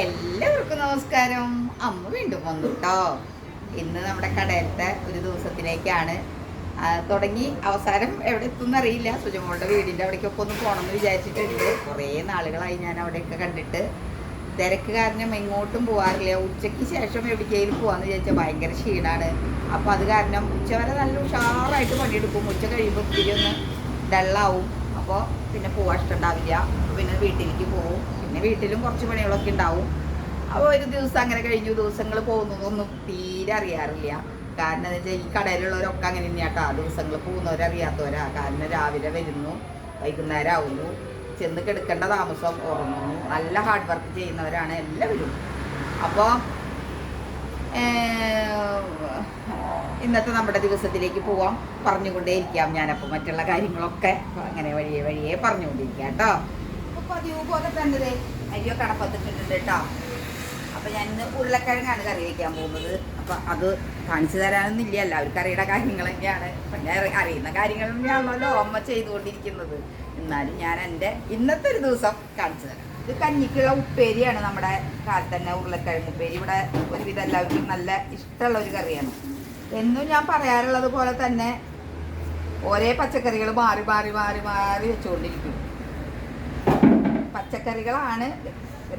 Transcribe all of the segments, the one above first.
എല്ലാവർക്കും നമസ്കാരം. അമ്മ വീണ്ടും വന്നു കേട്ടോ ഇന്ന് നമ്മുടെ കടയിലത്തെ ഒരു ദിവസത്തിലേക്കാണ്. തുടങ്ങി അവസാനം എവിടെ എത്തുമെന്ന് അറിയില്ല. സുജമോളുടെ വീടിന്റെ അവിടേക്കൊക്കെ ഒന്ന് പോകണമെന്ന് വിചാരിച്ചിട്ടുണ്ട്. കുറേ നാളുകളായി ഞാൻ അവിടെയൊക്കെ കണ്ടിട്ട്. തിരക്ക് കാരണം എങ്ങോട്ടും പോകാറില്ല ഉച്ചയ്ക്ക് ശേഷം എവിടേക്കെങ്കിലും പോകാമെന്ന് വിചാരിച്ചാൽ ഭയങ്കര ക്ഷീണമാണ് അപ്പോൾ അത് കാരണം ഉച്ച വരെ നല്ല ഉഷാറായിട്ട് പണിയെടുക്കും. ഉച്ച കഴിയുമ്പോൾ ഒത്തിരി ഒന്ന് ഡള്ളാവും അപ്പോൾ പിന്നെ പോകാൻ ഇഷ്ടമുണ്ടാവില്ല പിന്നെ വീട്ടിലേക്ക് പോകും പിന്നെ വീട്ടിലും കുറച്ച് പണികളൊക്കെ ഉണ്ടാവും. അപ്പോൾ ഒരു ദിവസം അങ്ങനെ കഴിഞ്ഞു ദിവസങ്ങൾ പോകുന്നതൊന്നും തീരെ അറിയാറില്ല. കാരണം എന്താ വെച്ചാൽ ഈ കടയിലുള്ളവരൊക്കെ അങ്ങനെ തന്നെയാട്ടോ ദിവസങ്ങൾ പോകുന്നവരറിയാത്തവരാ കാരണം രാവിലെ വരുന്നു വൈകുന്നേരം ആവുന്നു. ചെന്ന് കിടക്കേണ്ട താമസം ഉറങ്ങുന്നു. നല്ല ഹാർഡ് വർക്ക് ചെയ്യുന്നവരാണ് എല്ലാവരും. അപ്പോൾ ഇന്നത്തെ നമ്മുടെ ദിവസത്തിലേക്ക് പോവാം. പറഞ്ഞുകൊണ്ടേയിരിക്കാം ഞാനപ്പോൾ മറ്റുള്ള കാര്യങ്ങളൊക്കെ. അങ്ങനെ വഴിയെ വഴിയെ പറഞ്ഞുകൊണ്ടിരിക്കാം കേട്ടോ. അപ്പോൾ തന്നത്. അരിയൊക്കെ അടപ്പത്തിട്ടുണ്ട് കേട്ടോ. അപ്പോൾ ഞാൻ ഇന്ന് ഉരുളക്കിഴങ്ങാണ് കറി വയ്ക്കാൻ പോകുന്നത്. അപ്പോൾ അത് കാണിച്ചു തരാനൊന്നുമില്ല എല്ലാവർക്കും അറിയുന്ന കാര്യങ്ങൾ തന്നെയാണ് പിന്നെ അറി- അറിയുന്ന കാര്യങ്ങൾ തന്നെയാണല്ലോ അമ്മ ചെയ്തുകൊണ്ടിരിക്കുന്നത്. എന്നാലും ഞാൻ എന്റെ ഇന്നത്തെ ഒരു ദിവസം കാണിച്ചു തരാം. ഇത് കഞ്ഞിക്കുള്ള ഉപ്പേരിയാണ് നമ്മുടെ കാലത്ത് തന്നെ ഉരുളക്കിഴങ്ങ് ഉപ്പേരി. ഇവിടെ ഒരുവിധം എല്ലാവർക്കും നല്ല ഇഷ്ടമുള്ള ഒരു കറിയാണ്. എന്നും ഞാൻ പറയാറുള്ളത് പോലെ തന്നെ ഒരേ പച്ചക്കറികൾ മാറി മാറി മാറി മാറി വെച്ചുകൊണ്ടിരിക്കും. പച്ചക്കറികളാണ്.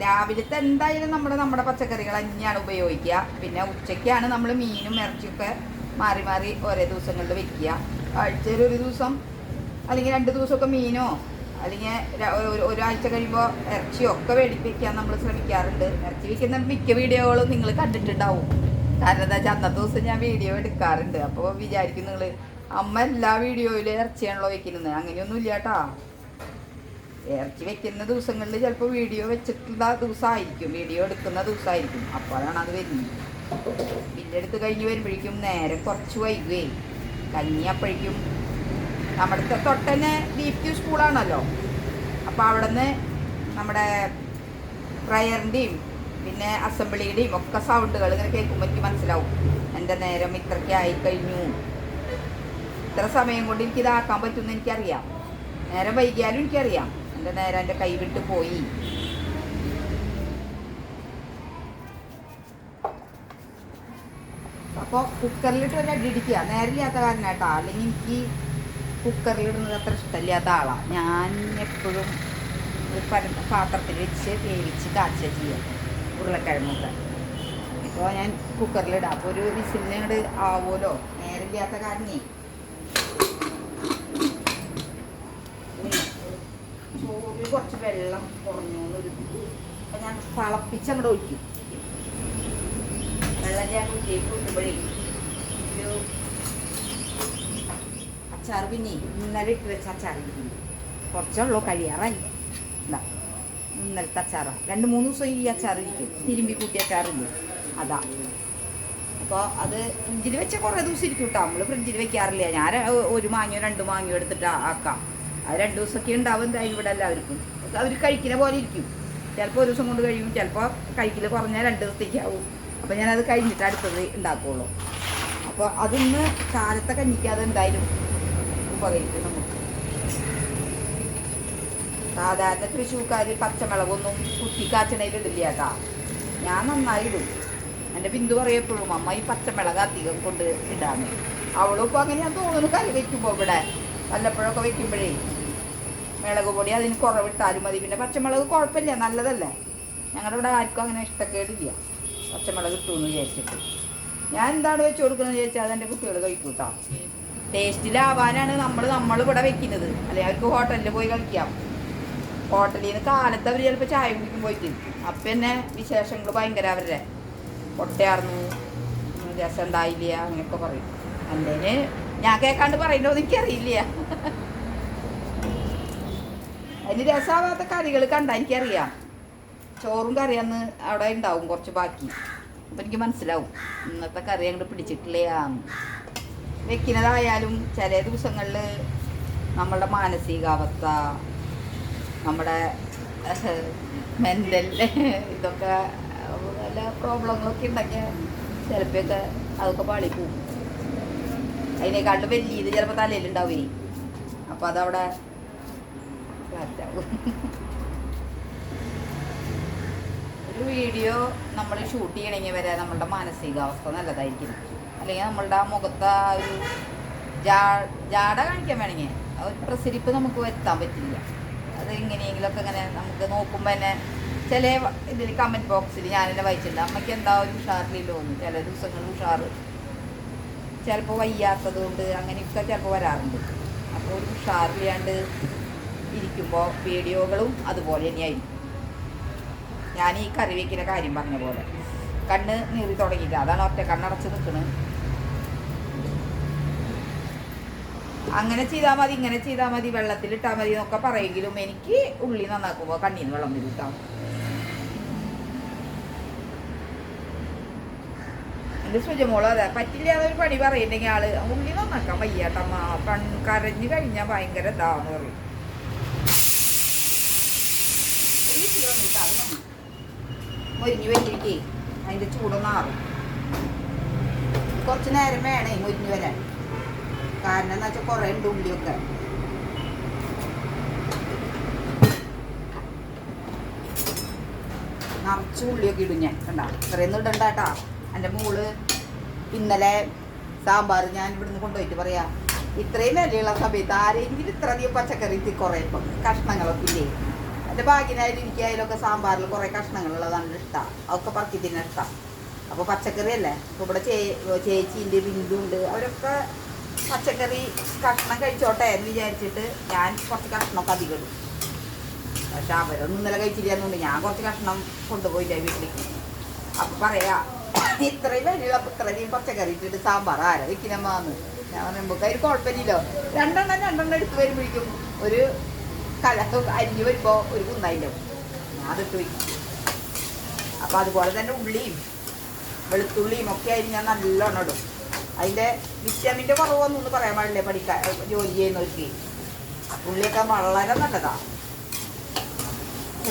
രാവിലത്തെ എന്തായാലും നമ്മൾ നമ്മുടെ പച്ചക്കറികൾ തന്നെയാണ് ഉപയോഗിക്കുക. പിന്നെ ഉച്ചയ്ക്കാണ് നമ്മൾ മീനും ഇറച്ചിയൊക്കെ മാറി മാറി ഓരോ ദിവസങ്ങളിൽ വെക്കുക. ആഴ്ചയിൽ ഒരു ദിവസം അല്ലെങ്കിൽ രണ്ട് ദിവസമൊക്കെ മീനോ അല്ലെങ്കിൽ ഒരു- ഒരാഴ്ച കഴിയുമ്പോൾ ഇറച്ചിയോ ഒക്കെ മേടിപ്പിക്കാൻ നമ്മൾ ശ്രമിക്കാറുണ്ട്. ഇറച്ചി വയ്ക്കുന്ന മിക്ക വീഡിയോകളും നിങ്ങൾ കണ്ടിട്ടുണ്ടാവും. കാരണം എന്താ വെച്ചാൽ അന്നത്തെ ദിവസം ഞാൻ വീഡിയോ എടുക്കാറുണ്ട്. അപ്പോൾ വിചാരിക്കും നിങ്ങൾ അമ്മ എല്ലാ വീഡിയോയിലും ഇറച്ചിയാണല്ലോ വയ്ക്കുന്നത് അങ്ങനെയൊന്നും ഇല്ല കേട്ടോ. ഇറച്ചി വെക്കുന്ന ദിവസങ്ങളിൽ ചിലപ്പോൾ വീഡിയോ വെച്ചിട്ടുള്ള ദിവസമായിരിക്കും. വീഡിയോ എടുക്കുന്ന ദിവസമായിരിക്കും. അപ്പോഴാണ് അത് വരുന്നത്. പിന്നെ അടുത്ത് കഴിഞ്ഞ് വരുമ്പോഴേക്കും നേരെ കുറച്ച് വൈകുകയെ കഞ്ഞി അപ്പോഴേക്കും നമ്മുടെ തൊട്ടന്നെ ദീപ്തി സ്കൂളാണല്ലോ. അപ്പോൾ അവിടെ നിന്ന് നമ്മുടെ പ്രയറിന്റെയും പിന്നെ അസംബ്ലിയുടെയും ഒക്കെ സൗണ്ടുകൾ ഇങ്ങനെ കേൾക്കുമ്പോൾ എനിക്ക് മനസ്സിലാവും. എന്റെ നേരം ഇത്രയ്ക്ക് ആയിക്കഴിഞ്ഞു. ഇത്ര സമയം കൊണ്ട് എനിക്ക് ഇതാക്കാൻ പറ്റുമെന്ന് എനിക്കറിയാം. നേരം വൈകിയാലും എനിക്കറിയാം. എന്റെ നേരം എന്റെ കൈവിട്ട് പോയി. അപ്പോൾ കുക്കറിലിട്ട് ഒരു അടി ഇടിക്കുക നേരില്ലാത്ത കാരണം കേട്ടോ. അല്ലെങ്കിൽ എനിക്ക് കുക്കറിലിടുന്നത് അത്ര ഇഷ്ടമില്ലാത്ത ആളാണ് ഞാൻ എപ്പോഴും ഒരു പാത്രത്തിൽ വെച്ച് വേവിച്ച് കാച്ച ചെയ്യുക ഉരുളക്കിഴങ്ങൊക്കെ. ഇപ്പോൾ ഞാൻ കുക്കറിലിടാം. അപ്പോൾ ഒരു വിസിലിനോട് ആവുമല്ലോ? നേരില്ലാത്ത കാരണേ. ചോറിൽ കുറച്ച് വെള്ളം കുറഞ്ഞു അപ്പം ഞാൻ തിളപ്പിച്ചങ്ങോട്ട് ഒഴിക്കും. വെള്ളം ഞാൻ കുട്ടിയേക്ക് കൂട്ടുമ്പോഴേ ഒരു അച്ചാർ പിന്നെ ഇന്നലെ ഇട്ട് വെച്ച അച്ചാർ ഇരിക്കുന്നു കുറച്ചുള്ളൂ കഴിയാറായി. ഇന്നലത്തെ അച്ചാറാണ് രണ്ട് മൂന്ന് ദിവസം ഈ അച്ചാർ ഇരിക്കും. തിരുമ്പി കൂട്ടിയ അച്ചാറില്ലേ അതാ. അപ്പോൾ അത് ഫ്രിഡ്ജിൽ വെച്ചാൽ കുറേ ദിവസം ഇരിക്കും കേട്ടോ നമ്മൾ ഫ്രിഡ്ജിൽ വെക്കാറില്ല. ഞാൻ ഒരു മാങ്ങയോ രണ്ട് മാങ്ങയോ എടുത്തിട്ട് ആക്കാം. അത് രണ്ട് ദിവസമൊക്കെ ഉണ്ടാവും എന്തായാലും ഇവിടെ എല്ലാവർക്കും. അവർ കഴിക്കുന്ന പോലെ ഇരിക്കും. ചിലപ്പോൾ ഒരു ദിവസം കൊണ്ട് കഴിയും ചിലപ്പോൾ കഴിക്കൽ കുറഞ്ഞാൽ രണ്ട് ദിവസത്തേക്കാവും അപ്പോൾ ഞാനത് കഴിഞ്ഞിട്ട് അടുത്തത് ഉണ്ടാക്കുള്ളൂ. അപ്പോൾ അതൊന്ന് കാലത്തെ കഞ്ഞിക്കാതെ എന്തായാലും ഉപകരിക്കും നമുക്ക്. സാധാരണ തൃശ്ശൂക്കാർ പച്ചമുളകൊന്നും കുത്തി കാച്ചണയിലിടില്ല കേട്ടാ. ഞാൻ നന്നായിടും എന്റെ ബിന്ദു പറയപ്പോഴും അമ്മ ഈ പച്ചമുളക് അധികം കൊണ്ട് ഇടാന്ന്. അവളും ഇപ്പോൾ ഞാൻ തോന്നുന്നു കറി വയ്ക്കുമ്പോൾ ഇവിടെ. വല്ലപ്പോഴൊക്കെ വെക്കുമ്പോഴേ മുളക് പൊടി അതിന് കുറവിട്ടാലും മതി. പിന്നെ പച്ചമുളക് കുഴപ്പമില്ല നല്ലതല്ലേ? ഞങ്ങളുടെ ഇവിടെ ആർക്കും അങ്ങനെ ഇഷ്ടക്കേടില്ല. പച്ചമുളക് ഇട്ടുമെന്ന് വിചാരിച്ചിട്ട്. ഞാൻ എന്താണ് വെച്ച് കൊടുക്കുന്നത് ചോദിച്ചാൽ അതെന്റെ കുട്ടികൾ കഴിക്കും കേട്ടോ ടേസ്റ്റിലാവാനാണ് നമ്മൾ നമ്മൾ ഇവിടെ വെക്കുന്നത്. അല്ലെങ്കിൽ അവർക്ക് ഹോട്ടലിൽ പോയി കഴിക്കാം ഹോട്ടലിൽ നിന്ന് കാലത്ത് അവർ ചിലപ്പോൾ ചായ കുടിക്കും പോയിട്ട്. അപ്പം തന്നെ വിശേഷങ്ങൾ ഭയങ്കര അവരുടെ. പൊട്ടയാർന്നു രസം ഉണ്ടായില്ല അങ്ങനെയൊക്കെ പറയും. അല്ലേന് ഞാൻ കേൾക്കാണ്ട് പറയണ്ടോ എനിക്കറിയില്ല. അതിന് രസമാവാത്ത കറികൾ കണ്ടാ എനിക്കറിയാം. ചോറും കറിയാന്ന് അവിടെ ഉണ്ടാവും കുറച്ച് ബാക്കി. അപ്പം എനിക്ക് മനസ്സിലാവും ഇന്നത്തെ കറി അങ്ങോട്ട് പിടിച്ചിട്ടില്ലയാന്ന് വെക്കുന്നതായാലും ചില ദിവസങ്ങളിൽ നമ്മളുടെ മാനസികാവസ്ഥ നമ്മുടെ മെന്റൽ ഇതൊക്കെ നല്ല പ്രോബ്ലങ്ങളൊക്കെ ഉണ്ടെങ്കിൽ ചിലപ്പോഴൊക്കെ അതൊക്കെ പാളിപ്പോവും അതിനേക്കാട്ടും വലിയത് ചിലപ്പോൾ തലയിലുണ്ടാവേ അപ്പോൾ അതവിടെ ഫ്ലാറ്റാവും ഒരു വീഡിയോ നമ്മൾ ഷൂട്ട് ചെയ്യണമെങ്കിൽ വരെ നമ്മളുടെ മാനസികാവസ്ഥ നല്ലതായിരിക്കും. അല്ലെങ്കിൽ നമ്മളുടെ ആ മുഖത്ത് ആ ഒരു ജാട കാണിക്കാൻ വേണമെങ്കിൽ ആ ഒരു പ്രസരിപ്പ് നമുക്ക് വരുത്താൻ പറ്റില്ല. അത് എങ്ങനെയെങ്കിലുമൊക്കെ ഇങ്ങനെ നമുക്ക് നോക്കുമ്പോൾ തന്നെ ചില ഇതിൽ കമന്റ് ബോക്സിൽ ഞാൻ തന്നെ വായിച്ചിട്ടുണ്ട്. അമ്മയ്ക്ക് എന്താ ഒരു ഉഷാറിലില്ലോ എന്ന്. ചില ദിവസങ്ങളിൽ ഉഷാറ്. ചിലപ്പോൾ വയ്യാത്തത് കൊണ്ട് അങ്ങനെയൊക്കെ ചിലപ്പോൾ വരാറുണ്ട്. അപ്പോൾ ഒരു ഉഷാറില്ലാണ്ട് ഇരിക്കുമ്പോൾ വീഡിയോകളും അതുപോലെ തന്നെയായിരിക്കും. ഞാൻ ഈ കറിവേക്കിന്റെ കാര്യം പറഞ്ഞ പോലെ. കണ്ണ് നീറി തുടങ്ങിയിട്ട് അതാണ് ഒറ്റ കണ്ണടച്ച് നിൽക്കുന്നത് അങ്ങനെ ചെയ്താൽ മതി ഇങ്ങനെ ചെയ്താൽ മതി വെള്ളത്തിലിട്ടാൽ മതി എന്നൊക്കെ പറയെങ്കിലും എനിക്ക് ഉള്ളി നന്നാക്കുമ്പോൾ കണ്ണിൽ നിന്ന് വെള്ളം വരും എന്റെ സുജമോൾ അതെ പറ്റില്ല എന്നൊരു പണി പറയുന്നെങ്കിൽ ആൾ ഉള്ളി നന്നാക്കാൻ വയ്യാട്ടമ്മ കൺ കരഞ്ഞു കഴിഞ്ഞാൽ ഭയങ്കര ഇതാന്ന് പറയും. ഉള്ളി കിലോ ഉണ്ട് അത് മതി. മൊരിഞ്ഞ് വെച്ചിരിക്കേ അതിന്റെ ചൂടൊന്നും ആറും. കുറച്ച് നേരം വേണേ മുരിഞ്ഞു വരാൻ. കാരണം എന്താ വെച്ചാൽ കുറേ ഉണ്ട് ഉള്ളിയൊക്കെ. നിറച്ച് ഉള്ളിയൊക്കെ ഇടും ഞാൻ കണ്ടാ? ഇത്രയൊന്നും ഇടണ്ട കേട്ടാ. എന്റെ മോൾ ഇന്നലെ സാമ്പാർ ഞാൻ ഇവിടുന്ന് കൊണ്ടുപോയിട്ട് പറയാ ഇത്രയും വിലയുള്ള സമയത്ത് ആരെങ്കിലും ഇത്രയധികം പച്ചക്കറി ഇത്തി കുറേ കഷ്ണങ്ങളൊക്കെ ഇല്ലേ? എന്റെ ഭാഗ്യനായാലും എനിക്ക് അതിലൊക്കെ സാമ്പാറിൽ കുറേ കഷ്ണങ്ങളുള്ളതാണ് ഇഷ്ടമാണ് അതൊക്കെ പറക്കി ഇഷ്ടം. അപ്പോൾ പച്ചക്കറി അല്ലേ ഇപ്പോൾ ഇവിടെ ചേ ചേച്ചിന്റെ ബിന്ദു ഉണ്ട്. അവരൊക്കെ പച്ചക്കറി കഷ്ണം കഴിച്ചോട്ടെ എന്ന് വിചാരിച്ചിട്ട് ഞാൻ കുറച്ച് കഷ്ണമൊക്കെ അധികം ഇടും. പക്ഷെ അവരൊന്നും ഇന്നലെ കഴിച്ചില്ലാന്നുണ്ട്. ഞാൻ കുറച്ച് കഷ്ണം കൊണ്ടുപോയില്ല വീട്ടിലേക്ക്. അപ്പോൾ പറയാ ഇത്രയും വലിയുള്ള ഇത്രയും പച്ചക്കറി ഇട്ടിട്ട് സാമ്പാർ ആരാ വെക്കിനമ്മാന്ന് ഞാൻ പറയുമ്പോൾ അതിന് കുഴപ്പമില്ലല്ലോ. രണ്ടെണ്ണം രണ്ടെണ്ണം എടുത്ത് വരുമ്പോഴേക്കും ഒരു കല അരിഞ്ഞ് വരുമ്പോൾ ഒരു കുന്നായില്ലോ അതിട്ട് വയ്ക്കും. അപ്പോൾ അതുപോലെ തന്നെ ഉള്ളിയും വെളുത്തുള്ളിയും ഒക്കെ ആയി ഞാൻ നല്ലോണം ഇടും. അതിന്റെ വിറ്റാമിന്റെ കുറവൊന്നും പറയാൻ പാടില്ലേ പഠിക്കാൻ ജോലി ചെയ്യുന്നവർക്ക്? ഉള്ളിയൊക്കെ വളരെ നല്ലതാണ്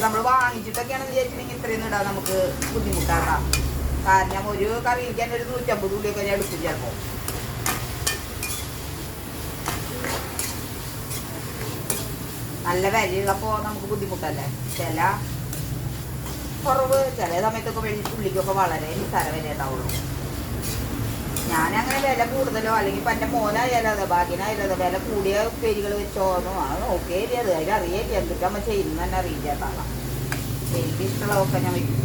നമ്മൾ വാങ്ങിച്ചിട്ടൊക്കെയാണെന്ന് വിചാരിച്ചിട്ടുണ്ടെങ്കിൽ ഇത്രയൊന്നും ഇടാൻ നമുക്ക് ബുദ്ധിമുട്ടാകാം കാരണം ഒരു കറി ഇരിക്കാൻ ഒരു നൂറ്റമ്പത് ഉള്ളിയൊക്കെ ഞാൻ എടുക്കും ചിലപ്പോൾ നല്ല വിലയുള്ളപ്പോൾ നമുക്ക് ബുദ്ധിമുട്ടല്ലേ? ചില കുറവ് ചില സമയത്തൊക്കെ വെള്ളി ഉള്ളിക്കൊക്കെ വളരെ നിസ്സാര വില ഉണ്ടാവുള്ളൂ ഞാനങ്ങനെ വില കൂടുതലോ അല്ലെങ്കിൽ ഇപ്പം എന്റെ മോനായാലും അതെ ഭാഗ്യനായാലും അതെ വില കൂടിയ ഉപ്പേരികൾ വെച്ചോന്നോ അത് നോക്കേ അത് അതിലറിയില്ല എന്തൊക്കെ അമ്മ ചെയ്യുന്ന തന്നെ അറിയില്ല. എനിക്ക് ഇഷ്ടമുള്ളതൊക്കെ ഞാൻ വയ്ക്കും.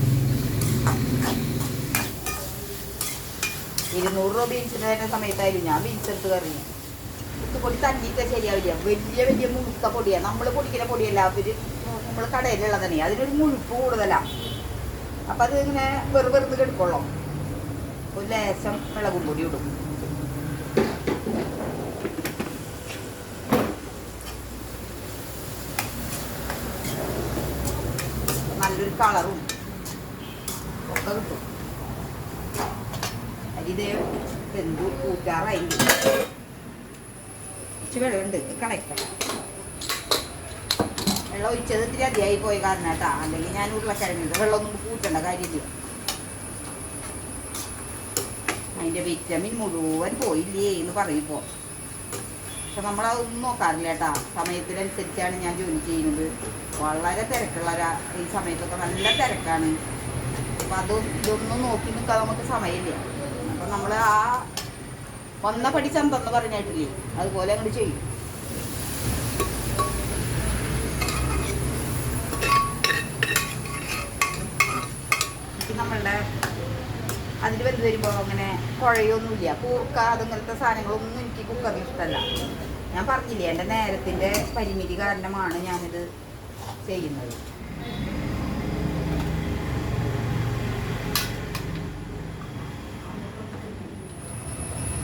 ഇരുന്നൂറ് രൂപ വരുന്ന സമയത്തായാലും ഞാൻ ബീൻസ് എടുത്ത് കറി പൊടി തന്നിട്ട് ശരിയാവില്ല. വലിയ വലിയ മുഴുത്ത പൊടിയാണ് നമ്മൾ പൊടിക്കുന്ന പൊടിയല്ല അവർ നമ്മൾ കടയിലുള്ളത് തന്നെ. അതിനൊരു മുഴുപ്പ് കൂടുതലാണ് അപ്പം അത് ഇങ്ങനെ വെറു വെറുതെ കിടക്കുള്ളൂ. ഒരു ലേശം മുളകും പൊടി ഇടും. നല്ലൊരു കളറും ഒക്കെ കിട്ടും. അരിതേ എന്തു കൂറ്റാറായി കുറച്ച് വെള്ളമുണ്ട് കളയട്ടെ. വെള്ളം ഒഴിച്ചത് ഇത്തിരി അധികമായി പോയി കാരണം കേട്ടാ അല്ലെങ്കിൽ ഞാൻ ഉരുളക്കിഴങ്ങിന്റെ വെള്ളമൊന്നും കൂട്ടേണ്ട കാര്യമില്ല. അതിന്റെ വിറ്റമിൻ മുഴുവൻ പോയില്ലേ എന്ന് പറയുമ്പോൾ പക്ഷെ നമ്മളതൊന്നും നോക്കാറില്ല കേട്ടാ സമയത്തിനനുസരിച്ചാണ് ഞാൻ ജോലി ചെയ്യുന്നത്. വളരെ തിരക്കുള്ള ഈ സമയത്തൊക്കെ നല്ല തിരക്കാണ്. അപ്പം അതും ഇതൊന്നും നോക്കി നിൽക്കാൻ നമുക്ക് സമയമില്ല. അപ്പം നമ്മൾ ആ വന്ന പടി ചന്തെന്ന് പറഞ്ഞിട്ടില്ലേ അതുപോലെ അങ്ങോട്ട് ചെയ്യും. നമ്മളുടെ അതിൽ വലുത് വരുമ്പോൾ അങ്ങനെ കുഴയൊന്നുമില്ല. കൂർക്ക അതുങ്ങനത്തെ സാധനങ്ങളൊന്നും എനിക്ക് കുക്കറിൽ ഇഷ്ടമല്ല. ഞാൻ പറഞ്ഞില്ലേ എന്റെ നേരത്തിന്റെ പരിമിതി കാരണമാണ് ഞാനിത് ചെയ്യുന്നത്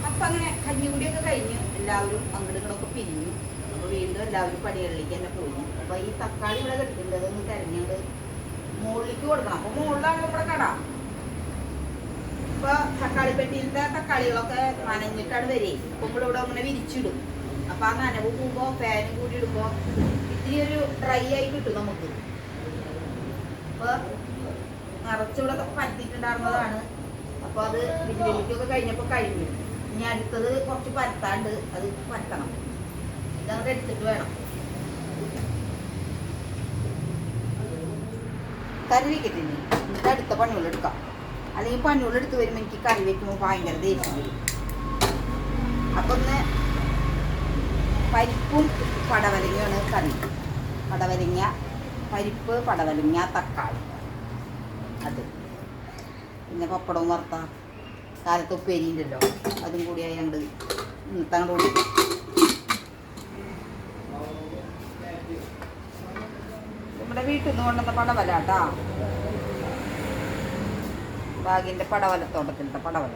അപ്പം അങ്ങനെ കഞ്ഞിക്കുടിയൊക്കെ കഴിഞ്ഞ് എല്ലാവരും അങ്ങോട്ടും ഇങ്ങോട്ടൊക്കെ പിരിഞ്ഞു അപ്പോൾ വീണ്ടും എല്ലാവരും പടികളിലേക്ക് തന്നെ പോയി. അപ്പോൾ ഈ തക്കാളി ഇവിടെ കിട്ടുന്നുണ്ട് അതൊന്ന് മുകളിലേക്ക് കൊടുക്കണം. അപ്പോൾ മുകളിലാണ് ഇവിടെ കട. ഇപ്പൊ തക്കാളി പെട്ടിയിലത്തെ തക്കാളികളൊക്കെ നനഞ്ഞിട്ടാണ് വരെ അപ്പൊ നമ്മളിവിടെ അങ്ങനെ വിരിച്ചിടും. അപ്പൊ ആ നനവ് പോകുമ്പോ ഫാനും കൂടി ഇടുമ്പോ ഇത്തിരി ഒരു ഡ്രൈ ആയി കിട്ടും നമുക്ക്. അപ്പൊ നിറച്ചിവിടെ പരത്തിയിട്ടുണ്ടായിരുന്നതാണ്. അപ്പൊ അത് ബിരിയാണിക്കൊക്കെ കഴിഞ്ഞപ്പോ കഴിഞ്ഞു. ഇനി അടുത്തത് കുറച്ച് പരത്താണ്ട് അത് പരത്തണം. ഇതങ്ങോട്ട് എടുത്തിട്ട് വേണം. കറി വെക്കത്തില്ലേ എന്നിട്ട് അടുത്ത പണികളെടുക്കാം അല്ലെങ്കിൽ പണികളെടുത്ത് വരുമ്പോൾ എനിക്ക് കറി വെക്കുമ്പോൾ ഭയങ്കര ദേഷ്യം വരും. അപ്പം ഒന്ന് പരിപ്പും പടവലങ്ങയാണ് കറി. പടവലങ്ങ പരിപ്പ് പടവലങ്ങ തക്കാളി. അത്. പിന്നെ പപ്പടവും വറുത്ത കാലത്ത് ഉപ്പേരിയുണ്ടല്ലോ അതും കൂടി ആയതുകൊണ്ട് തങ്ങളോട് നമ്മുടെ വീട്ടിൽ നിന്ന് കൊണ്ടുവന്ന പടവല കേട്ടാ? ബാഗിന്റെ പടവലത്തോട്ടത്തിലത്തെ പടവല.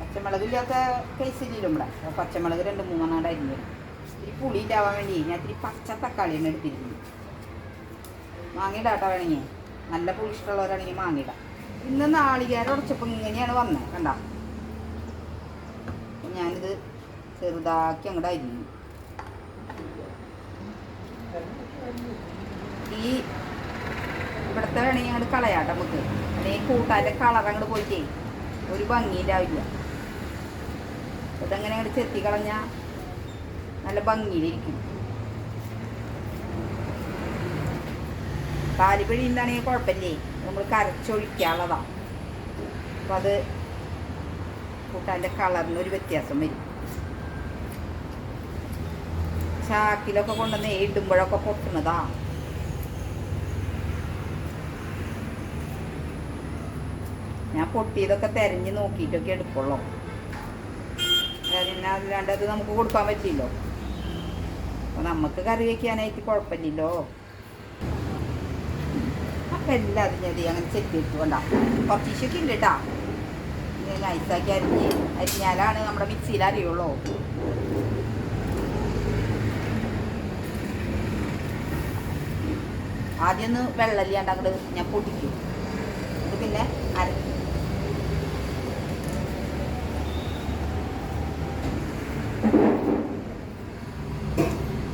പച്ചമുളകില്ലാത്ത കേസില്ലല്ലോ ഇവിടെ. പച്ചമുളക് രണ്ട് മൂന്നെണ്ണം അരിഞ്ഞു ഇത്തിരി പുളിയിട്ടാവാൻ വേണ്ടി ഞാൻ ഇത്തിരി പച്ച തക്കാളിയാണ് എടുത്തിരിക്കുന്നത് മാങ്ങിയിടാട്ടോ വേണമെങ്കിൽ നല്ല പുളി ഇഷ്ടമുള്ളവരാണെങ്കിൽ മാങ്ങിയിടാം. ഇന്ന് നാളികേരം ഉടച്ചപ്പോൾ ഇങ്ങനെയാണ് വന്നത് കണ്ട? ഞാനിത് ചെറുതാക്കി അങ്ങോട്ട് അരിഞ്ഞു. ഈ ഇവിടുത്തെ വേണമെങ്കിൽ അങ്ങോട്ട് കളയാട്ട നമുക്ക്. അല്ലെങ്കിൽ കൂട്ടാന്റെ കളർ അങ്ങോട്ട് പോയിട്ടേ ഒരു ഭംഗിയിലാവില്ല. ഇതങ്ങനെ അങ്ങോട്ട് ചെത്തി കളഞ്ഞാൽ നല്ല ഭംഗിയിലിരിക്കും. താലിപ്പഴി എന്താണെങ്കിൽ കുഴപ്പമില്ലേ? നമ്മൾ കരച്ചൊഴിക്കാനുള്ളതാണ് അപ്പം അത് കൂട്ടാന്റെ കളറിന് ഒരു വ്യത്യാസം വരും. ചാക്കിലൊക്കെ കൊണ്ടുവന്ന് ഇടുമ്പോഴൊക്കെ പൊട്ടുന്നതാ. ഞാൻ പൊട്ടിയതൊക്കെ തെരഞ്ഞ് നോക്കിയിട്ടൊക്കെ എടുക്കുള്ളൂ. പിന്നെ അല്ലാണ്ട് അത് നമുക്ക് കൊടുക്കാൻ പറ്റില്ലോ അപ്പൊ നമുക്ക് കറി വെക്കാനായിട്ട് കുഴപ്പമില്ലല്ലോ. അപ്പൊ എല്ലാതും ഞാൻ അങ്ങനെ ചെത്തി കുറച്ച് ഇഷ്യൊക്കെ ഉണ്ട് കേട്ടാ നൈസാക്കി അരിഞ്ഞ് അരിഞ്ഞാലാണ് നമ്മുടെ മിക്സിയിൽ അറിയുള്ളൂ ആദ്യം ഒന്ന് വെള്ളല്ലാണ്ട് അങ്ങോട്ട് ഞാൻ പൊടിക്കും ഇത് പിന്നെ അര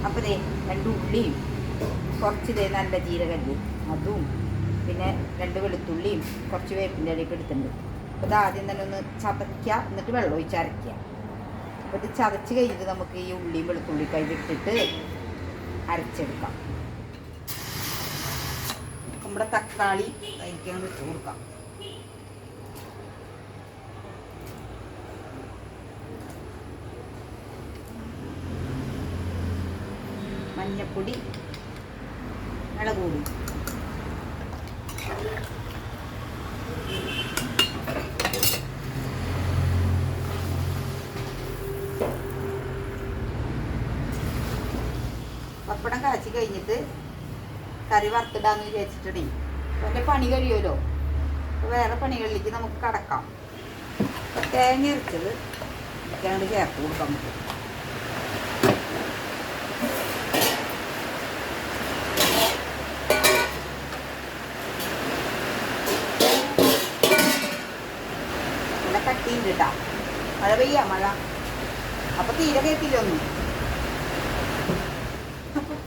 അപ്പോൾ രണ്ട് ഉള്ളിയും കുറച്ച് ദേ നല്ല ജീരകല്ലേ? അതും പിന്നെ രണ്ട് വെളുത്തുള്ളിയും കുറച്ച് വേപ്പിന്റെ ഇടയിൽ എടുത്തിട്ടുണ്ട്. അപ്പോൾ ആദ്യം തന്നെ ഒന്ന് ചതയ്ക്കുക എന്നിട്ട് വെള്ളം ഒഴിച്ച് അരയ്ക്കുക. അപ്പോൾ ഇത് ചതച്ച് കഴിഞ്ഞിട്ട് നമുക്ക് ഈ ഉള്ളിയും വെളുത്തുള്ളി കയ്യിലിട്ടിട്ട് അരച്ചെടുക്കാം. നമ്മുടെ തക്കാളി അതിലേക്ക് വെച്ച് കൊടുക്കാം. മഞ്ഞപ്പൊടി മുളക് പൊടി പപ്പടം കാച്ചി കഴിഞ്ഞിട്ട് കറി വറുത്തിടാന്ന് വിചാരിച്ചിട്ടേ അപ്പോൾ എന്റെ പണി കഴിയുമല്ലോ? വേറെ പണികളിലേക്ക് നമുക്ക് കടക്കാം. അപ്പോൾ തേങ്ങ അരച്ചത് അങ്ങോട്ട് ചേർത്ത് കൊടുക്കാം നമുക്ക്. നല്ല കട്ടിയുണ്ട് കേട്ടാ മഴ പെയ്യാ മഴ. അപ്പൊ തീരെ കേട്ടില്ല ഒന്നും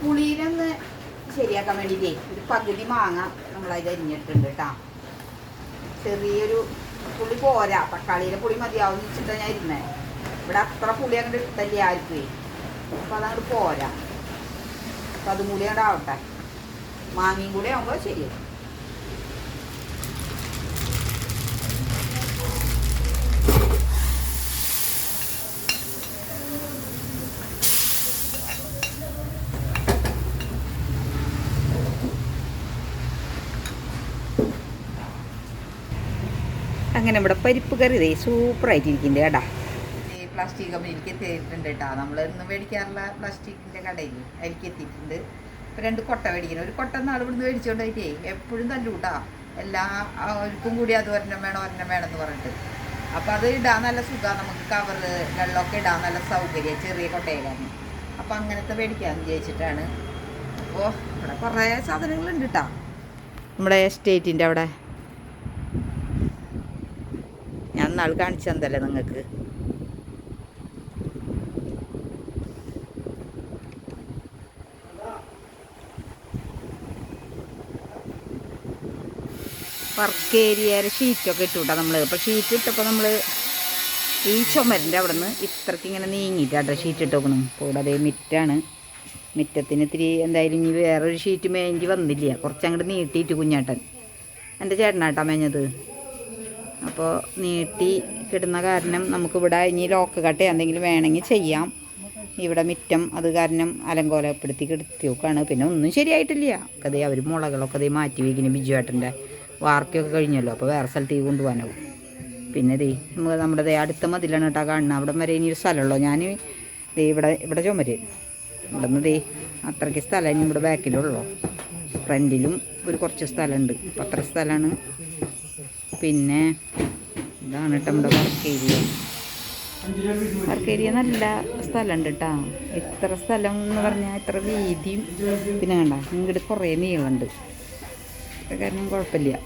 പുളിയിലൊന്ന് ശരിയാക്കാൻ വേണ്ടിയിട്ടേ ഒരു പകുതി മാങ്ങ നമ്മളത് അരിഞ്ഞിട്ടുണ്ട് കേട്ടാ. ചെറിയൊരു പുളി പോരാ. തക്കാളിയിലെ പുളി മതിയാവും വെച്ചിട്ടാണ് ഞാൻ ഇരുന്നേ. ഇവിടെ അത്ര പുളി അങ്ങോട്ട് ഇട്ടല്ലേ ആർക്കുവേ അപ്പൊ അതങ്ങോട്ട് പോരാ. അപ്പൊ അതും കൂടി അങ്ങോട്ട് ആവട്ടെ. മാങ്ങയും കൂടി ആവുമ്പോൾ ശരിയായി അങ്ങനെ ഇവിടെ പരിപ്പ് കറി ഇതേ സൂപ്പറായിട്ട് ഇരിക്കുന്നുണ്ട് കേട്ടാ. ഈ പ്ലാസ്റ്റിക് കമ്പനിക്ക് എത്തിയിട്ടുണ്ട് കേട്ടോ. നമ്മൾ ഇന്ന് മേടിക്കാറുള്ള പ്ലാസ്റ്റിക്കിന്റെ കടയിൽ അതിലേക്ക് എത്തിയിട്ടുണ്ട്. ഇപ്പം രണ്ട് കൊട്ട മേടിക്കണം ഒരു കൊട്ട നാൾ ഇവിടുന്ന് മേടിച്ചുകൊണ്ട് പോയിട്ടേ എപ്പോഴും തല്ലൂട്ടാ. എല്ലാ അവർക്കും കൂടി അത് ഒരെണ്ണം വേണം ഒരെണ്ണം വേണം എന്ന് പറഞ്ഞിട്ട്. അപ്പോൾ അത് ഇടാൻ നല്ല സുഖമാണ് നമുക്ക് കവറ് വെള്ളമൊക്കെ ഇടാൻ നല്ല സൗകര്യം ചെറിയ കൊട്ടയിലാണ്. അപ്പോൾ അങ്ങനത്തെ മേടിക്കാമെന്ന് വിചാരിച്ചിട്ടാണ്. അപ്പോൾ ഇവിടെ കുറേ സാധനങ്ങളുണ്ട് കേട്ടോ. നമ്മുടെ എസ്റ്റേറ്റിന്റെ അവിടെ. ഞാൻ നാൾ കാണിച്ചു തന്നല്ലേ നിങ്ങൾക്ക് വർക്ക് ഏരിയയിലെ ഷീറ്റൊക്കെ ഇട്ടു കേട്ടോ നമ്മൾ അപ്പോൾ ഷീറ്റ് ഇട്ടപ്പോൾ നമ്മൾ ഈ ചുമരിന്റെ അവിടെ നിന്ന് ഇത്രയ്ക്ക് ഇങ്ങനെ നീങ്ങിയിട്ടാട്ടോ ഷീറ്റ് ഇട്ട് നോക്കണം കൂടാതെ മിറ്റാണ്. മിറ്റത്തിന് ഇത്തിരി എന്തായാലും ഇനി വേറൊരു ഷീറ്റ് മേഞ്ഞ് വന്നില്ല. കുറച്ചങ്ങോട്ട് നീട്ടിയിട്ട് കുഞ്ഞാട്ടൻ. എന്റെ ചേട്ടനാട്ടാ മേഞ്ഞത്. അപ്പോൾ നീട്ടി കിടുന്ന കാരണം നമുക്കിവിടെ ഇനി ലോക്ക് കട്ട് എന്തെങ്കിലും വേണമെങ്കിൽ ചെയ്യാം. ഇവിടെ മിറ്റം അത് കാരണം അലങ്കോലപ്പെടുത്തി കിടത്തി നോക്കാണ് പിന്നെ ഒന്നും ശരിയായിട്ടില്ല. അതേ അവർ മുളകളൊക്കെ അതേ മാറ്റി വയ്ക്കുന്നു ബിജു ഏട്ടന്റെ. വാർക്കൊക്കെ കഴിഞ്ഞല്ലോ. അപ്പോൾ വേറെ സ്ഥലത്തേക്ക് കൊണ്ടുപോകാനാവും. പിന്നെ ദേ നമുക്ക് നമ്മുടെ ദേ അടുത്ത മതിലാണ് കേട്ടോ കാണുന്നത്. അവിടെ വരെ ഇനി ഒരു സ്ഥലമുള്ളൂ. ഞാൻ ദേ ഇവിടെ ഇവിടെ ചുമര്. ഇവിടെ നിന്ന് ദേ അത്രയ്ക്ക് സ്ഥലം ഇനി ഇവിടെ ബാക്കിലുള്ളൂ ഫ്രണ്ടിലും ഒരു കുറച്ച് സ്ഥലമുണ്ട്. അപ്പം അത്ര സ്ഥലമാണ് പിന്നെ ഇതാണ് കേട്ടോ നമ്മുടെ വർക്ക് ഏരിയ വർക്ക് ഏരിയ നല്ല സ്ഥലമുണ്ട് കേട്ടോ ഇത്ര സ്ഥലം എന്ന് പറഞ്ഞാൽ ഇത്ര വീതിയും പിന്നെ കണ്ട ഇങ്ങോട്ട് കുറേ നീളമുണ്ട് കാരണം കുഴപ്പമില്ല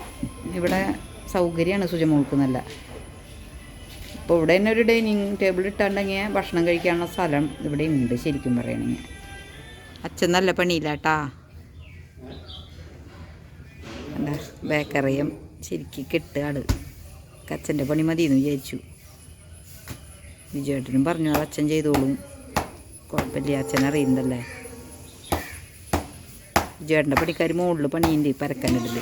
ഇവിടെ സൗകര്യമാണ് സുജമോൾക്ക് നല്ല. ഇപ്പോൾ ഇവിടെ തന്നെ ഒരു ഡൈനിങ് ടേബിൾ ഇട്ടാണ്ടെങ്കിൽ ഭക്ഷണം കഴിക്കാനുള്ള സ്ഥലം ഇവിടെ ഉണ്ട് ശരിക്കും പറയണെങ്കിൽ അച്ഛൻ നല്ല പണിയില്ല കേട്ടാ ബേക്കറിയും ശരിക്കും കെട്ടുകാട് അച്ഛന്റെ പണി മതിയെന്ന് വിചാരിച്ചു. വിജയേട്ടനും പറഞ്ഞു അത് അച്ഛൻ ചെയ്തോളും. കുഴപ്പമില്ല അച്ഛൻ അറിയുന്നതല്ലേ? വിജയേട്ടന്റെ പണിക്കാർ മുകളിൽ പണിയുണ്ട് പരക്കനിടൽ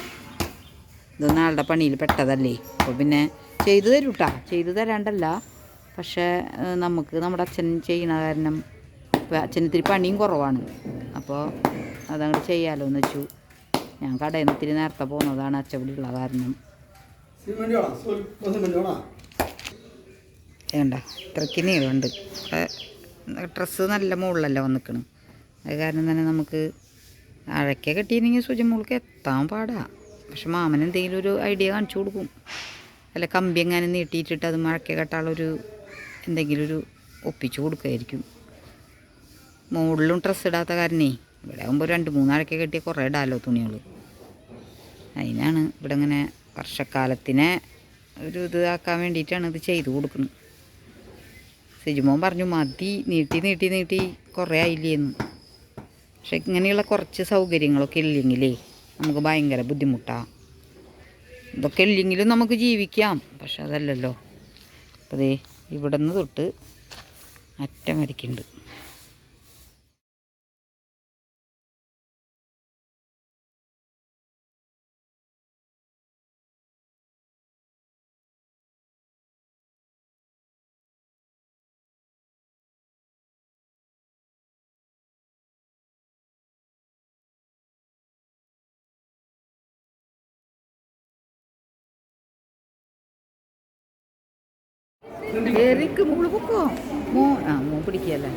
ഇതൊന്നും ആളുടെ പണിയിൽ പെട്ടതല്ലേ? അപ്പോൾ പിന്നെ ചെയ്തു തരൂട്ടാ. ചെയ്തു തരാണ്ടല്ല. പക്ഷേ നമുക്ക് നമ്മുടെ അച്ഛൻ ചെയ്യണ കാരണം അച്ഛന് ഇത്തിരി പണിയും കുറവാണ്. അപ്പോൾ അതങ്ങോട്ട് ചെയ്യാലോ എന്ന് വെച്ചു. ഞാൻ കടയിൽ നിന്ന് ഇത്തിരി നേരത്തെ പോകുന്നതാണ് അച്ചവിടിയുള്ള കാരണം. വേണ്ട ഇത്രയ്ക്ക് നീളമുണ്ട്. ഡ്രസ്സ് നല്ല മുകളിലല്ല വന്നിക്കണം. അത് കാരണം തന്നെ നമുക്ക് അഴയ്ക്ക കെട്ടിയിരുന്നെങ്കിൽ സുജമോൾക്ക് എത്താൻ പാടാ. പക്ഷെ മാമൻ എന്തെങ്കിലും ഒരു ഐഡിയ കാണിച്ചു കൊടുക്കും. അല്ല കമ്പി എങ്ങാനും നീട്ടിയിട്ടിട്ട് അത് മഴയ്ക്ക കെട്ടാളൊരു എന്തെങ്കിലും ഒരു ഒപ്പിച്ചു കൊടുക്കുമായിരിക്കും മുകളിലും ഡ്രസ്സ് ഇടാത്ത കാരണേ ഇവിടെ ആകുമ്പോൾ രണ്ട് മൂന്നാഴൊക്കെ കെട്ടിയ കുറേ ഇടാലോ തുണികൾ അതിനാണ് ഇവിടെ ഇങ്ങനെ വർഷക്കാലത്തിനെ ഒരു ഇത് ആക്കാൻ വേണ്ടിയിട്ടാണ് ഇത് ചെയ്തു കൊടുക്കുന്നത് സിജുമോൻ പറഞ്ഞു മതി നീട്ടി നീട്ടി നീട്ടി കുറേ ആയില്ലേന്ന്. പക്ഷെ ഇങ്ങനെയുള്ള കുറച്ച് സൗകര്യങ്ങളൊക്കെ ഇല്ലെങ്കിലേ നമുക്ക് ഭയങ്കര ബുദ്ധിമുട്ടാണ് ഇതൊക്കെ ഇല്ലെങ്കിലും നമുക്ക് ജീവിക്കാം. പക്ഷെ അതല്ലല്ലോ. അപ്പോൾ ദേ ഇവിടെ നിന്ന് തൊട്ട് അറ്റം വരയ്ക്കുന്നുണ്ട് എറിക്ക് മുകൾ പൊക്കോ? മോ ആ മോ പിടിക്കല്ലേ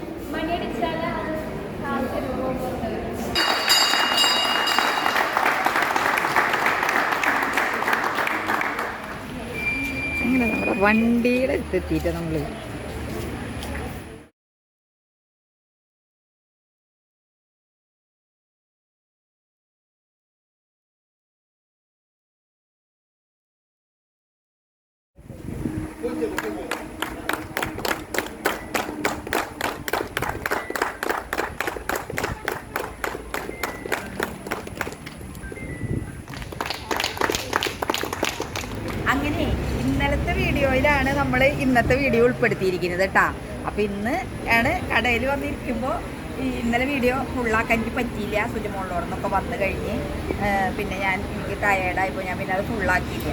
എങ്ങനെ നമ്മുടെ വണ്ടിയുടെ അടുത്തെത്തിയിട്ട് നമ്മൾ ഉൾപ്പെടുത്തിയിരിക്കുന്നത് കേട്ടാ. അപ്പം ഇന്ന് ആണ് കടയിൽ വന്നിരിക്കുമ്പോൾ ഇന്നലെ വീഡിയോ ഫുള്ളാക്കാൻ എനിക്ക് പറ്റിയില്ല സുജമോളോടൊന്നൊക്കെ വന്നു കഴിഞ്ഞ്. പിന്നെ ഞാൻ എനിക്ക് ടയേർഡായപ്പോൾ ഞാൻ പിന്നെ അത് ഫുള്ളാക്കിയില്ല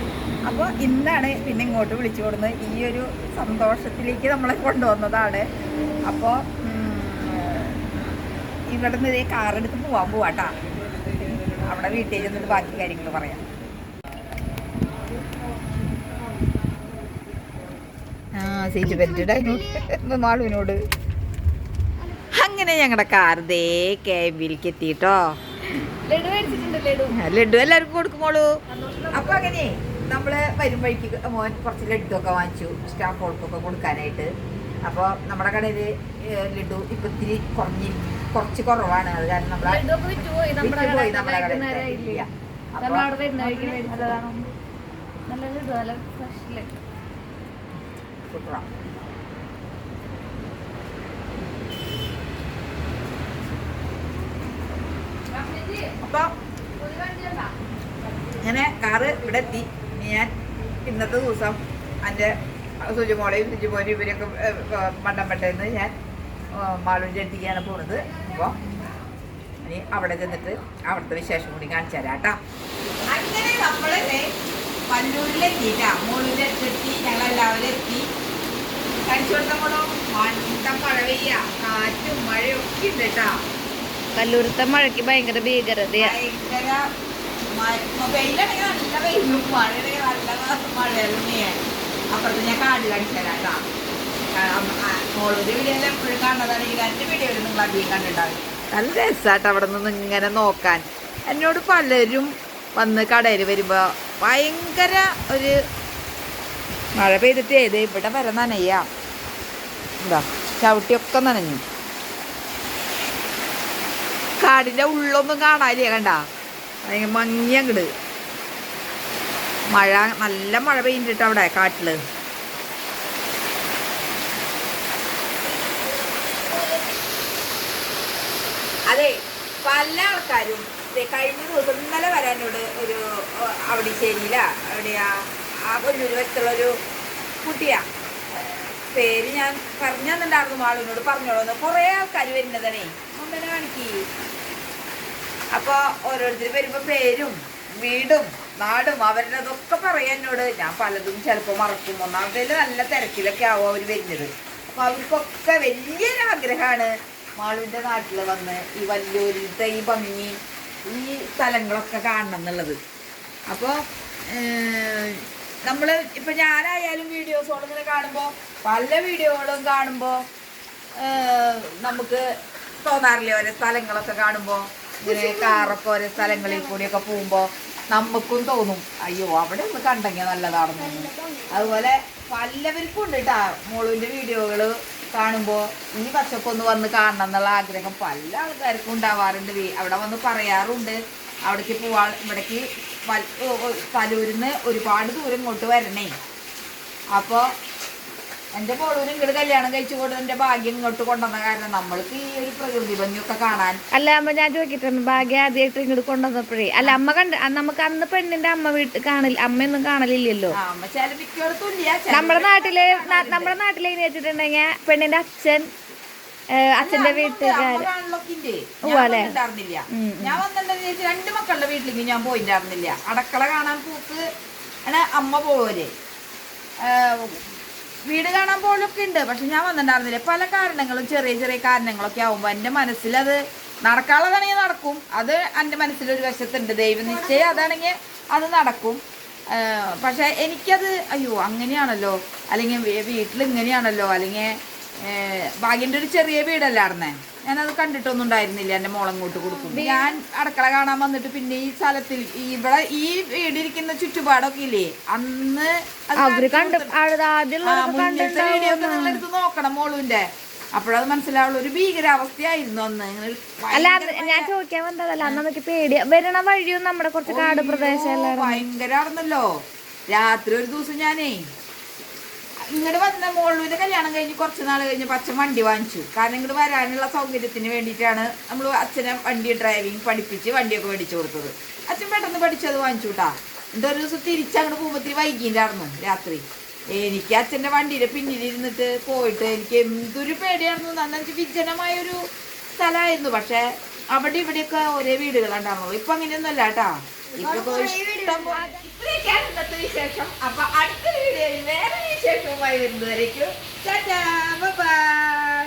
അപ്പോൾ ഇന്നാണ് പിന്നെ ഇങ്ങോട്ട് വിളിച്ചു കൊടുന്ന് ഈ ഒരു സന്തോഷത്തിലേക്ക് നമ്മളെ കൊണ്ടുവന്നതാണ്. അപ്പോൾ ഇവിടെ നിന്ന് ഇതേ കാറെടുത്ത് പോകാൻ പോവാട്ടാ അവിടെ വീട്ടിൽ ചെന്നിട്ട് ബാക്കി കാര്യങ്ങൾ പറയാം. ആ സീറ്റ് ബെൽറ്റ് ഇടാനോട് മാളുവിനോട്. അങ്ങനെ ഞങ്ങളുടെ കാർദേ ക്യാബിലേക്ക് എത്തിട്ടോ ലഡു എല്ലാവർക്കും കൊടുക്കുമോളൂ അപ്പൊ അങ്ങനെ നമ്മൾ വരുമ്പോഴേക്ക് മോൻ കുറച്ച് ലഡു ഒക്കെ വാങ്ങിച്ചു സ്റ്റാഫുകൾക്കൊക്കെ കൊടുക്കാനായിട്ട്. അപ്പോൾ നമ്മുടെ കടയിൽ ലഡു ഇപ്പൊ ഇത്തിരി കുറഞ്ഞി കുറച്ച് കുറവാണ്. അത് കാരണം നമ്മളെ നമ്മുടെ കടയിൽ നമ്മുടെ കടയിൽ. ഇങ്ങനെ കാറ് ഇവിടെ എത്തി. ഞാൻ ഇന്നത്തെ ദിവസം എന്റെ സുജുമോളെയും സുജിമോനും ഇവരെയൊക്കെ പണ്ടെന്ന് ഞാൻ മാളൂന്റെ അടുത്തേക്കാണ് പോണത്. അപ്പോൾ ഇനി അവിടെ ചെന്നിട്ട് അവിടുത്തെ വിശേഷം കൂടി കാണിച്ചു തരാം കേട്ടോ. അങ്ങനെ നമ്മളെ പല്ലൂരിലെത്തിയിട്ടാ. അടുത്തെത്തി ഞങ്ങളെല്ലാവരും എത്തി. കേട്ടാ കല്ലൂരത്തെ മഴയ്ക്ക് ഭയങ്കര ഭീകരതയാ. ഭയങ്കര മ- വെയിലാണെങ്കിൽ നല്ല വെയിലും അവിടെ നിന്ന് ഇങ്ങനെ നോക്കാൻ. എന്നോട് പലരും വന്ന് കടയിൽ വരുമ്പോൾ ഭയങ്കര ഒരു മഴ പെയ്തിട്ട് ഏത് ഇവിടെ വരെ നനയ്യാം എന്താ ചവിട്ടിയൊക്കെ നനഞ്ഞു. കാടിന്റെ ഉള്ളൊന്നും കാണാനില്ല കണ്ട? മങ്ങി അങ്ങട്. മഴ നല്ല മഴ പെയ്യുന്നുണ്ട് അവിടെ കാട്ടിൽ. അതെ പല ആൾക്കാരും കഴിഞ്ഞ ദിവസം ഇന്നലെ വരാനോട് ഒരു അവിടെ ശരിയില്ല അവിടെയാ ആ കൊല്ലൂര് വെച്ചുള്ള ഒരു കുട്ടിയാ. പേര് ഞാൻ പറഞ്ഞു തന്നിട്ടുണ്ടായിരുന്നു ആളിനോട് പറഞ്ഞോളൂ കുറേ ആൾക്കാർ വരുന്നതാണേ. മുമ്പനെ കാണിക്കി. അപ്പൊ ഓരോരുത്തർ വരുമ്പോ പേരും വീടും നാടും അവരുടെ അതൊക്കെ പറയാൻ എന്നോട്. ഞാൻ പലതും ചിലപ്പോൾ മറക്കും. ഒന്നാമത്തേൽ നല്ല തിരക്കിലൊക്കെ ആവും അവർ വരുന്നത്. അപ്പൊ അവർക്കൊക്കെ വലിയൊരു ആഗ്രഹമാണ് മാളുവിന്റെ നാട്ടിൽ വന്ന് ഈ വല്ലൂരിലത്തെ ഈ ഭംഗി ഈ സ്ഥലങ്ങളൊക്കെ കാണണം എന്നുള്ളത്. അപ്പോൾ നമ്മൾ ഇപ്പം ഞാനായാലും വീഡിയോസുകൾ ഇങ്ങനെ കാണുമ്പോൾ പല വീഡിയോകളും കാണുമ്പോൾ നമുക്ക് തോന്നാറില്ലേ ഓരോ സ്ഥലങ്ങളൊക്കെ കാണുമ്പോൾ ഇങ്ങനെ കാറൊക്കെ ഓരോ സ്ഥലങ്ങളിൽ കൂടിയൊക്കെ പോകുമ്പോൾ നമുക്കും തോന്നും അയ്യോ അവിടെ ഒന്ന് കണ്ടെങ്കിൽ നല്ലതാണെന്ന്. അതുപോലെ പലവർക്കും ഉണ്ട് കേട്ടാ മോളുവിന്റെ വീഡിയോകൾ കാണുമ്പോൾ ഈ വർഷമൊക്കെ ഒന്ന് വന്ന് കാണണം എന്നുള്ള ആഗ്രഹം. പല ആൾക്കാർക്കും ഉണ്ടാവാറുണ്ട് അവിടെ വന്ന് പറയാറുണ്ട് അവിടേക്ക് പോവാ ഇവിടേക്ക് പലൂരിന്ന് ഒരുപാട് ദൂരം ഇങ്ങോട്ട് വരണേ. അപ്പോൾ എന്റെ പോളൂര് ഇങ്ങോട്ട് കല്യാണം കഴിച്ചു കൊണ്ട് എന്റെ ഭാഗ്യം ഇങ്ങോട്ട് കൊണ്ടുവന്ന കാരണം നമ്മൾക്ക് ഈ ഒരു പ്രകൃതി ഭംഗിയൊക്കെ കാണാൻ അല്ല അമ്മ ഞാൻ ചോദിക്കട്ടെ ഭാഗ്യം ആദ്യമായിട്ട് ഇങ്ങോട്ട് കൊണ്ടുവന്നപ്പോഴേ? അല്ല അമ്മ കണ്ട നമുക്ക് അന്ന് പെണ്ണിന്റെ അമ്മ വീട്ടിൽ കാണില്ല അമ്മയൊന്നും കാണലില്ലല്ലോ? നമ്മുടെ നാട്ടിൽ നമ്മുടെ നാട്ടിലെ വെച്ചിട്ടുണ്ടെങ്കിൽ പെണ്ണിന്റെ അച്ഛൻ അച്ഛന്റെ വീട്ടുകാര്? ഉണ്ടായിരുന്നില്ല ഞാൻ വന്നിട്ടുണ്ടെന്ന് ചോദിച്ചാൽ രണ്ട് മക്കളുടെ വീട്ടിലേക്ക് ഞാൻ പോയിട്ടുണ്ടായിരുന്നില്ല. അടക്കള കാണാൻ പോക്ക് ആണ് അമ്മ പോലെ വീട് കാണാൻ പോലൊക്കെ ഉണ്ട് പക്ഷെ ഞാൻ വന്നിട്ടുണ്ടായിരുന്നില്ല. പല കാരണങ്ങളും ചെറിയ ചെറിയ കാരണങ്ങളൊക്കെ ആവുമ്പോൾ എന്റെ മനസ്സിലത് നടക്കാനുള്ളതാണെങ്കിൽ നടക്കും. അത് എന്റെ മനസ്സിലൊരു വശത്തുണ്ട്. ദൈവം നിശ്ചയം അതാണെങ്കിൽ അത് നടക്കും. പക്ഷെ എനിക്കത് അയ്യോ അങ്ങനെയാണല്ലോ. അല്ലെങ്കിൽ വീട്ടിൽ ഇങ്ങനെയാണല്ലോ അല്ലെങ്കിൽ ഭാഗ്യന്റെ ഒരു ചെറിയ വീടല്ലായിരുന്നേ? ഞാനത് കണ്ടിട്ടൊന്നും ഉണ്ടായിരുന്നില്ല എന്റെ മോളങ്ങോട്ട് കൊടുക്കും ഞാൻ അടക്കള കാണാൻ വന്നിട്ട് പിന്നെ ഈ സ്ഥലത്തിൽ ഇവിടെ ഈ വീടിരിക്കുന്ന ചുറ്റുപാടൊക്കെ ഇല്ലേ? അന്ന് എടുത്ത് നോക്കണം മോളുവിന്റെ അപ്പോഴത് മനസ്സിലാവുള്ള ഒരു ഭീകരാവസ്ഥയായിരുന്നു അന്ന്. അല്ല ഞാൻ ചോദിക്കാൻ വന്നതല്ല അന്ന് നമുക്ക് പേടി വരണ വഴിയും നമ്മുടെ കുറച്ച് കാട് പ്രദേശം ഭയങ്കരാണെന്നല്ലോ രാത്രി ഒരു ദിവസം ഞാനേ ഇങ്ങോട്ട് വന്ന മോളൂര് കല്യാണം കഴിഞ്ഞ് കുറച്ച് നാൾ കഴിഞ്ഞ് അച്ഛൻ വണ്ടി വാങ്ങിച്ചു. കാരണം ഇങ്ങോട്ട് വരാനുള്ള സൗകര്യത്തിന് വേണ്ടിയിട്ടാണ് നമ്മൾ അച്ഛനെ വണ്ടി ഡ്രൈവിംഗ് പഠിപ്പിച്ച് വണ്ടിയൊക്കെ മേടിച്ചു കൊടുത്തത്. അച്ഛൻ പെട്ടെന്ന് പഠിച്ചത് വാങ്ങിച്ചു കേട്ടാ എന്നിട്ട് ഒരു ദിവസം തിരിച്ചങ്ങോട്ട് പോകുമ്പോൾ വൈകിയിട്ടായിരുന്നു രാത്രി. എനിക്ക് അച്ഛന്റെ വണ്ടിയുടെ പിന്നിലിരുന്നിട്ട് പോയിട്ട് എനിക്ക് എന്തൊരു പേടിയായിരുന്നു. എന്ന് വിജനമായൊരു സ്ഥലമായിരുന്നു പക്ഷേ അവിടെ ഇവിടെയൊക്കെ ഒരേ വീടുകളുണ്ടായിരുന്നുള്ളൂ ഇപ്പൊ അങ്ങനെയൊന്നുമല്ല കേട്ടാ. ഇഷ്ടം അപ്പൊ അടുത്ത വീഡിയോയിൽ വേറെ വിശേഷവുമായി വരുന്നതായിരിക്കും ബൈ.